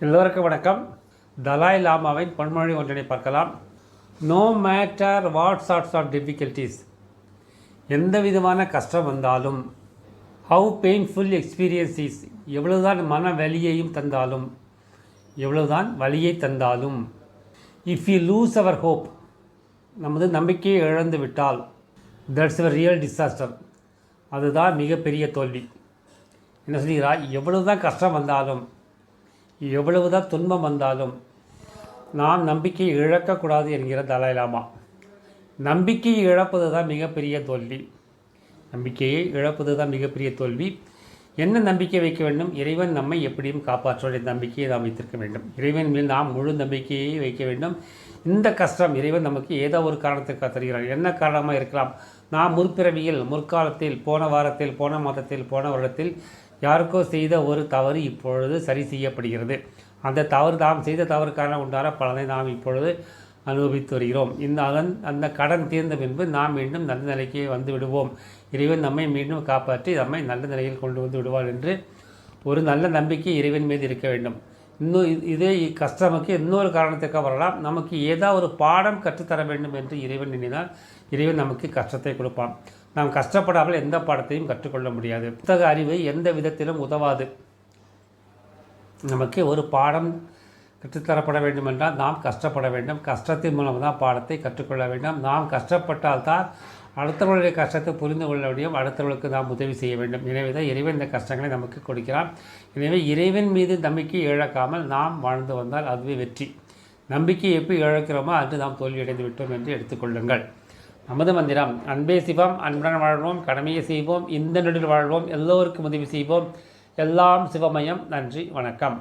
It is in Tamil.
எல்லோருக்கும் வணக்கம். தலாய் லாமாவின் பன்மொழி ஒன்றினை பார்க்கலாம். No matter what sorts of difficulties எந்த விதமான கஷ்டம் வந்தாலும் ஹவு பெயின்ஃபுல் எக்ஸ்பீரியன்ஸ் எவ்வளவுதான் மன வலியையும் தந்தாலும் எவ்வளவுதான் வலியை தந்தாலும் if you lose our hope நமது நம்பிக்கையை இழந்து விட்டால் தட்ஸ் அ ரியல் டிசாஸ்டர் அதுதான் மிகப்பெரிய தோல்வி. என்ன சொல்கிறார்? எவ்வளவு தான் கஷ்டம் வந்தாலும் எவ்வளவு தான் துன்பம் வந்தாலும் நாம் நம்பிக்கையை இழக்கக்கூடாது என்கிற தலாய் லாமா. நம்பிக்கையை இழப்பது தான் மிகப்பெரிய தோல்வி. நம்பிக்கையை இழப்பது தான் மிகப்பெரிய தோல்வி. என்ன நம்பிக்கை வைக்க வேண்டும்? இறைவன் நம்மை எப்படியும் காப்பாற்றுவதை நம்பிக்கையை நாம் வைத்திருக்க வேண்டும். இறைவன் மேல் நாம் முழு நம்பிக்கையை வைக்க வேண்டும். இந்த கஷ்டம் இறைவன் நமக்கு ஏதோ ஒரு காரணத்துக்காக தருகிறார். என்ன காரணமாக இருக்கலாம்? நாம் முற்பிறவியில் முற்காலத்தில் போன வாரத்தில் போன மாதத்தில் போன வருடத்தில் யாருக்கோ செய்த ஒரு தவறு இப்பொழுது சரி செய்யப்படுகிறது. அந்த தவறு நாம் செய்த தவறுக்கான உண்டான பலனை நாம் இப்பொழுது அனுபவித்து வருகிறோம். இந்த அதன் அந்த கடன் தீர்ந்த பின்பு நாம் மீண்டும் நல்ல நிலைக்கு வந்து விடுவோம். இறைவன் நம்மை மீண்டும் காப்பாற்றி நம்மை நல்ல நிலையில் கொண்டு வந்து விடுவார் என்று ஒரு நல்ல நம்பிக்கை இறைவன் மீது இருக்க வேண்டும். இன்னும் இது- இதே கஷ்டமுக்கு இன்னொரு காரணத்துக்காக வரலாம். நமக்கு ஏதாவது ஒரு பாடம் கற்றுத்தர வேண்டும் என்று இறைவன் எண்ணினால் இறைவன் நமக்கு கஷ்டத்தை கொடுப்பான். நாம் கஷ்டப்படாமல் எந்த பாடத்தையும் கற்றுக்கொள்ள முடியாது. புத்தக அறிவு எந்த விதத்திலும் உதவாது. நமக்கு ஒரு பாடம் கற்றுத்தரப்பட வேண்டும் என்றால் நாம் கஷ்டப்பட வேண்டும். கஷ்டத்தின் மூலம் தான் பாடத்தை கற்றுக்கொள்ள வேண்டும். நாம் கஷ்டப்பட்டால் தான் அடுத்தவர்களுடைய கஷ்டத்தை புரிந்து கொள்ள முடியும். அடுத்தவர்களுக்கு நாம் உதவி செய்ய வேண்டும். எனவே தான் இறைவன் இந்த கஷ்டங்களை நமக்கு கொடுக்கிறான். எனவே இறைவன் மீது நம்பிக்கை இழக்காமல் நாம் வாழ்ந்து வந்தால் அதுவே வெற்றி. நம்பிக்கை எப்படி இழக்கிறோமோ அன்று நாம் தோல்வியடைந்து விட்டோம் என்று எடுத்துக்கொள்ளுங்கள் நமது மந்திரம் அன்பே சிவம் அன்புடன் வாழ்வோம் கடமையை செய்வோம் இந்த நொடியில் வாழ்வோம் எல்லோருக்கும் உதவி செய்வோம். எல்லாம் சிவமயம். நன்றி வணக்கம்.